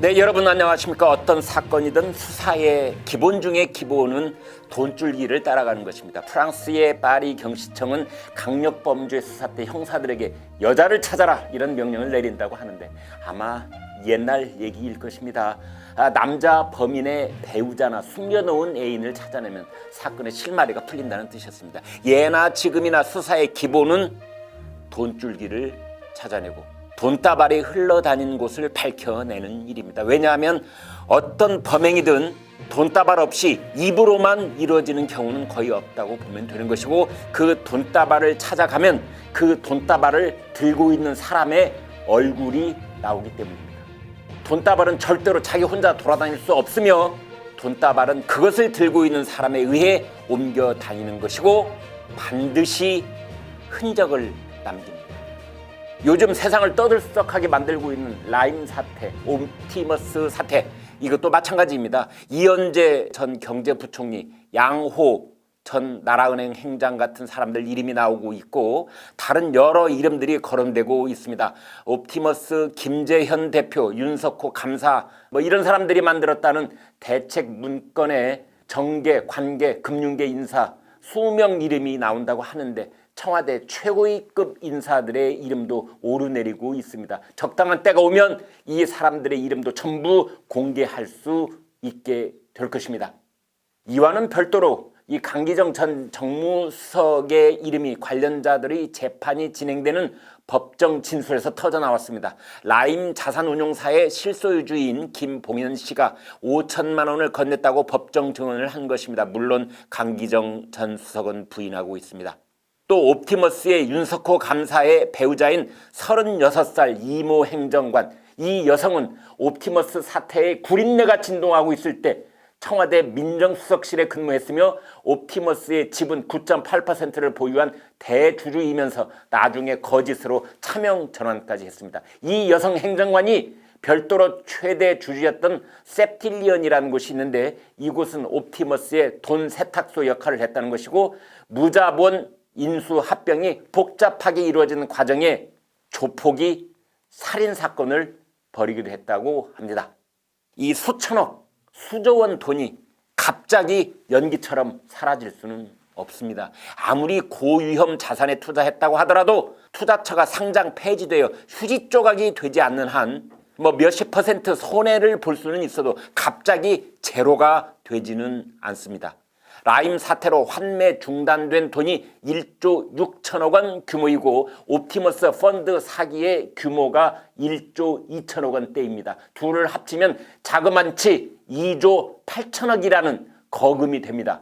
여러분 안녕하십니까? 어떤 사건이든 수사의 기본 중에 기본은 돈줄기를 따라가는 것입니다. 프랑스의 파리 경시청은 강력 범죄 수사 때 형사들에게 여자를 찾아라 이런 명령을 내린다고 하는데 아마 옛날 얘기일 것입니다. 아, 남자 범인의 배우자나 숨겨놓은 애인을 찾아내면 사건의 실마리가 풀린다는 뜻이었습니다. 예나 지금이나 수사의 기본은 돈줄기를 찾아내고 돈다발이 흘러다니는 곳을 밝혀내는 일입니다. 왜냐하면 어떤 범행이든 돈다발 없이 입으로만 이루어지는 경우는 거의 없다고 보면 되는 것이고 그 돈다발을 찾아가면 그 돈다발을 들고 있는 사람의 얼굴이 나오기 때문입니다. 돈다발은 절대로 자기 혼자 돌아다닐 수 없으며 돈다발은 그것을 들고 있는 사람에 의해 옮겨 다니는 것이고 반드시 흔적을 남깁니다. 요즘 세상을 떠들썩하게 만들고 있는 라임 사태, 옵티머스 사태 이것도 마찬가지입니다. 이현재 전 경제부총리, 양호 전 나라은행 행장 같은 사람들 이름이 나오고 있고 다른 여러 이름들이 거론되고 있습니다. 옵티머스 김재현 대표, 윤석호 감사 뭐 이런 사람들이 만들었다는 대책 문건에 정계, 관계, 금융계 인사 수명 이름이 나온다고 하는데 청와대 최고위급 인사들의 이름도 오르내리고 있습니다. 적당한 때가 오면 이 사람들의 이름도 전부 공개할 수 있게 될 것입니다. 이와는 별도로 이 강기정 전 정무수석의 이름이 관련자들의 재판이 진행되는 법정 진술에서 터져 나왔습니다. 라임 자산운용사의 실소유주인 김봉현 씨가 5천만 원을 건넸다고 법정 증언을 한 것입니다. 물론 강기정 전 수석은 부인하고 있습니다. 또 옵티머스의 윤석호 감사의 배우자인 36살 이모 행정관 이 여성은 옵티머스 사태에 구린내가 진동하고 있을 때 청와대 민정수석실에 근무했으며 옵티머스의 지분 9.8%를 보유한 대주주이면서 나중에 거짓으로 차명 전환까지 했습니다. 이 여성 행정관이 별도로 최대 주주였던 septilion이라는 곳이 있는데 이곳은 옵티머스의 돈 세탁소 역할을 했다는 것이고 무자본 인수 합병이 복잡하게 이루어지는 과정에 조폭이 살인 사건을 벌이기도 했다고 합니다. 이 수천억, 수조 원 돈이 갑자기 연기처럼 사라질 수는 없습니다. 아무리 고위험 자산에 투자했다고 하더라도 투자처가 상장 폐지되어 휴지 조각이 되지 않는 한 뭐 몇십 퍼센트 손해를 볼 수는 있어도 갑자기 제로가 되지는 않습니다. 라임 사태로 환매 중단된 돈이 1조 6천억 원 규모이고 옵티머스 펀드 사기의 규모가 1조 2천억 원대입니다. 둘을 합치면 자그만치 2조 8천억이라는 거금이 됩니다.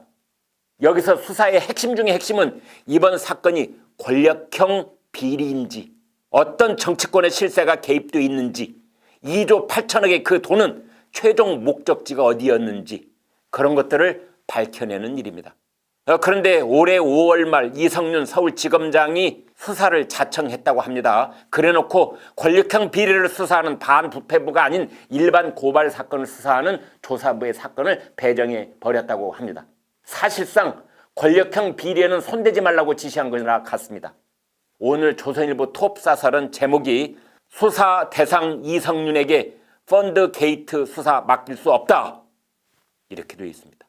여기서 수사의 핵심 중의 핵심은 이번 사건이 권력형 비리인지 어떤 정치권의 실세가 개입되어 있는지 2조 8천억의 그 돈은 최종 목적지가 어디였는지 그런 것들을 밝혀내는 일입니다. 어, 그런데 올해 5월 말 이성윤 서울지검장이 수사를 자청했다고 합니다. 그래놓고 권력형 비리를 수사하는 반부패부가 아닌 일반 고발 사건을 수사하는 조사부의 사건을 배정해 버렸다고 합니다. 사실상 권력형 비리에는 손대지 말라고 지시한 거나 같습니다. 오늘 조선일보 톱사설은 제목이 수사 대상 이성윤에게 펀드 게이트 수사 맡길 수 없다 이렇게 되어 있습니다.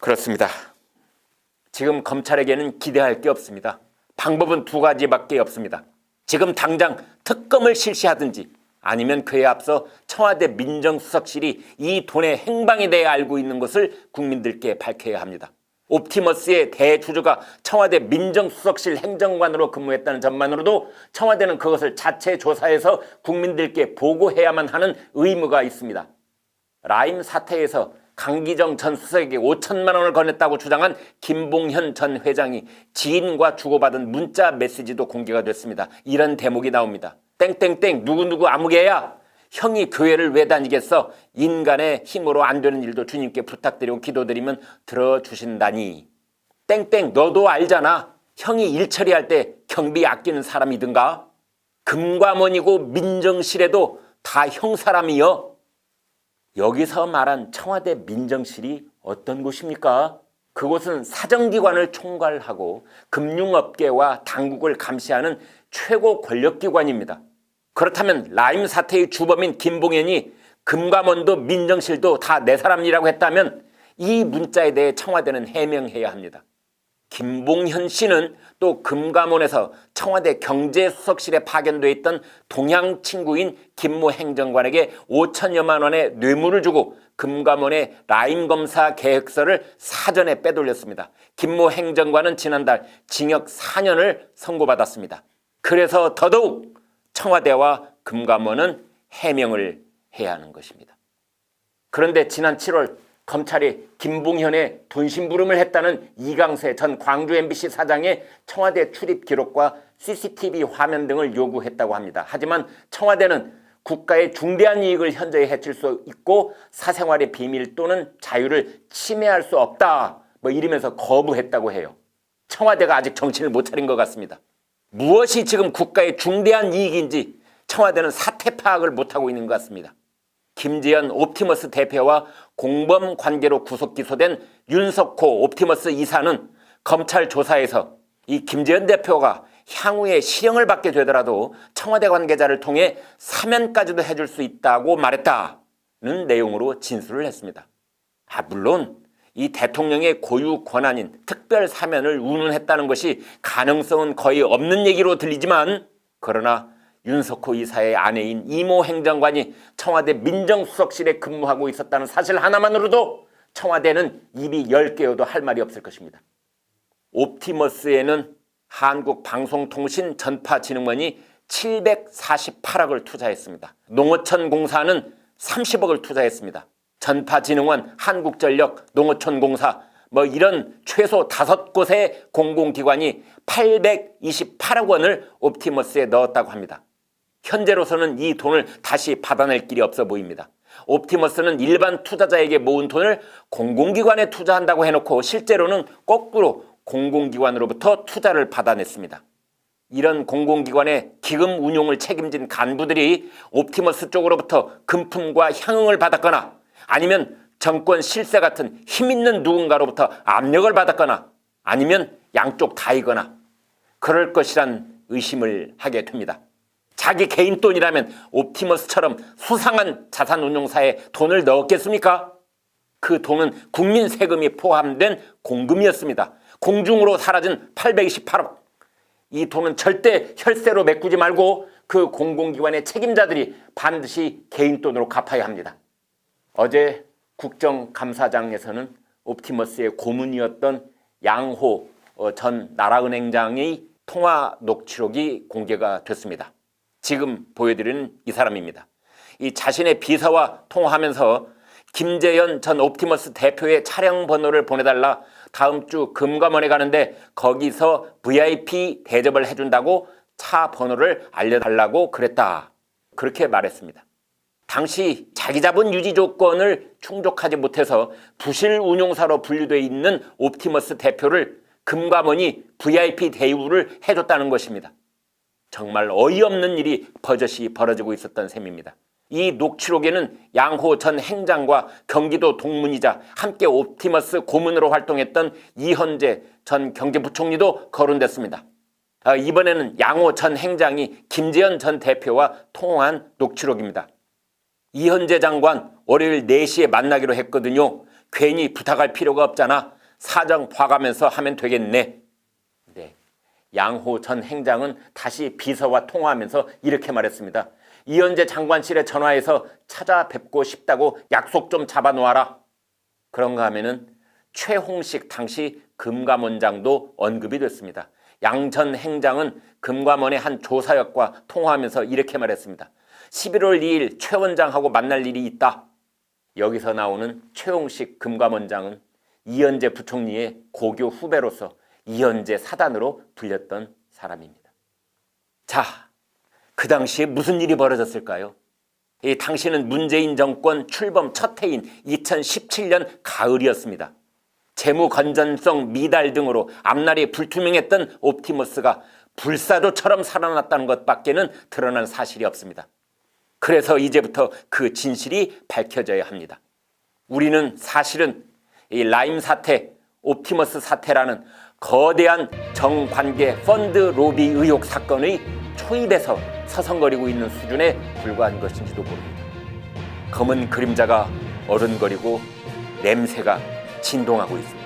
그렇습니다. 지금 검찰에게는 기대할 게 없습니다. 방법은 두 가지밖에 없습니다. 지금 당장 특검을 실시하든지 아니면 그에 앞서 청와대 민정수석실이 이 돈의 행방에 대해 알고 있는 것을 국민들께 밝혀야 합니다. 옵티머스의 대주주가 청와대 민정수석실 행정관으로 근무했다는 점만으로도 청와대는 그것을 자체 조사해서 국민들께 보고해야만 하는 의무가 있습니다. 라임 사태에서 강기정 전 수석에게 5천만 원을 건넸다고 주장한 김봉현 전 회장이 지인과 주고받은 문자 메시지도 공개가 됐습니다. 이런 대목이 나옵니다. 땡땡땡 누구누구 아무개야 형이 교회를 왜 다니겠어? 인간의 힘으로 안 되는 일도 주님께 부탁드리고 기도드리면 들어주신다니. 땡땡 너도 알잖아. 형이 일 처리할 때 경비 아끼는 사람이든가. 금과원이고 민정실에도 다 형 사람이여. 여기서 말한 청와대 민정실이 어떤 곳입니까? 그곳은 사정기관을 총괄하고 금융업계와 당국을 감시하는 최고 권력기관입니다. 그렇다면 라임 사태의 주범인 김봉현이 금감원도 민정실도 다 내 사람이라고 했다면 이 문자에 대해 청와대는 해명해야 합니다. 김봉현 씨는 또 금감원에서 청와대 경제수석실에 파견돼 있던 동양 친구인 김모 행정관에게 5천여만 원의 뇌물을 주고 금감원의 라임 검사 계획서를 사전에 빼돌렸습니다. 김모 행정관은 지난달 징역 4년을 선고받았습니다. 그래서 더더욱 청와대와 금감원은 해명을 해야 하는 것입니다. 그런데 지난 7월 검찰이 김봉현의 돈심부름을 했다는 이강세 전 광주 MBC 사장의 청와대 출입 기록과 CCTV 화면 등을 요구했다고 합니다. 하지만 청와대는 국가의 중대한 이익을 현저히 해칠 수 있고 사생활의 비밀 또는 자유를 침해할 수 없다. 뭐 이러면서 거부했다고 해요. 청와대가 아직 정신을 못 차린 것 같습니다. 무엇이 지금 국가의 중대한 이익인지 청와대는 사태 파악을 못하고 있는 것 같습니다. 김재현 옵티머스 대표와 공범 관계로 구속 기소된 윤석호 옵티머스 이사는 검찰 조사에서 이 김재현 대표가 향후에 실형을 받게 되더라도 청와대 관계자를 통해 사면까지도 해줄 수 있다고 말했다는 내용으로 진술을 했습니다. 아, 물론 이 대통령의 고유 권한인 특별 사면을 운운했다는 것이 가능성은 거의 없는 얘기로 들리지만 그러나 윤석호 이사의 아내인 이모 행정관이 청와대 민정수석실에 근무하고 있었다는 사실 하나만으로도 청와대는 입이 열 개여도 할 말이 없을 것입니다. 옵티머스에는 한국방송통신 전파진흥원이 748억을 투자했습니다. 농어촌 공사는 30억을 투자했습니다. 전파진흥원, 한국전력, 농어촌공사 뭐 이런 최소 다섯 곳의 공공기관이 828억 원을 옵티머스에 넣었다고 합니다. 현재로서는 이 돈을 다시 받아낼 길이 없어 보입니다. 옵티머스는 일반 투자자에게 모은 돈을 공공기관에 투자한다고 해놓고 실제로는 거꾸로 공공기관으로부터 투자를 받아냈습니다. 이런 공공기관의 기금 운용을 책임진 간부들이 옵티머스 쪽으로부터 금품과 향응을 받았거나 아니면 정권 실세 같은 힘있는 누군가로부터 압력을 받았거나 아니면 양쪽 다이거나 그럴 것이란 의심을 하게 됩니다. 자기 개인 돈이라면 옵티머스처럼 수상한 자산운용사에 돈을 넣었겠습니까? 그 돈은 국민 세금이 포함된 공금이었습니다. 공중으로 사라진 828억. 이 돈은 절대 혈세로 메꾸지 말고 그 공공기관의 책임자들이 반드시 개인 돈으로 갚아야 합니다. 어제 국정감사장에서는 옵티머스의 고문이었던 양호 어, 전 나라은행장의 통화 녹취록이 공개가 됐습니다. 지금 보여드리는 이 사람입니다. 이 자신의 비서와 통화하면서 김재현 전 옵티머스 대표의 차량 번호를 보내달라 다음 주 금감원에 가는데 거기서 VIP 대접을 해준다고 차 번호를 알려달라고 그랬다. 그렇게 말했습니다. 당시 자기 자본 유지 조건을 충족하지 못해서 부실 운용사로 분류되어 있는 옵티머스 대표를 금감원이 VIP 대우를 해줬다는 것입니다. 정말 어이없는 일이 버젓이 벌어지고 있었던 셈입니다. 이 녹취록에는 양호 전 행장과 경기도 동문이자 함께 옵티머스 고문으로 활동했던 이현재 전 경제부총리도 거론됐습니다. 아, 이번에는 양호 전 행장이 김재현 전 대표와 통화한 녹취록입니다. 이현재 장관 월요일 4시에 만나기로 했거든요. 괜히 부탁할 필요가 없잖아. 사정 봐가면서 하면 되겠네. 네. 양호 전 행장은 다시 비서와 통화하면서 이렇게 말했습니다. 이현재 장관실에 전화해서 찾아뵙고 싶다고 약속 좀 잡아놓아라. 그런가 하면은 최홍식 당시 금감원장도 언급이 됐습니다. 양 전 행장은 금감원의 한 조사역과 통화하면서 이렇게 말했습니다. 11월 2일 최 원장하고 만날 일이 있다. 여기서 나오는 최홍식 금감원장은 이현재 부총리의 고교 후배로서 이현재 사단으로 불렸던 사람입니다. 자, 그 당시에 무슨 일이 벌어졌을까요? 이 당시는 문재인 정권 출범 첫 해인 2017년 가을이었습니다. 재무 건전성 미달 등으로 앞날이 불투명했던 옵티머스가 불사조처럼 살아났다는 것밖에는 드러난 사실이 없습니다. 그래서 이제부터 그 진실이 밝혀져야 합니다. 우리는 사실은 이 라임 사태, 옵티머스 사태라는 거대한 정관계 펀드 로비 의혹 사건의 초입에서 서성거리고 있는 수준에 불과한 것인지도 모릅니다. 검은 그림자가 어른거리고 냄새가 진동하고 있습니다.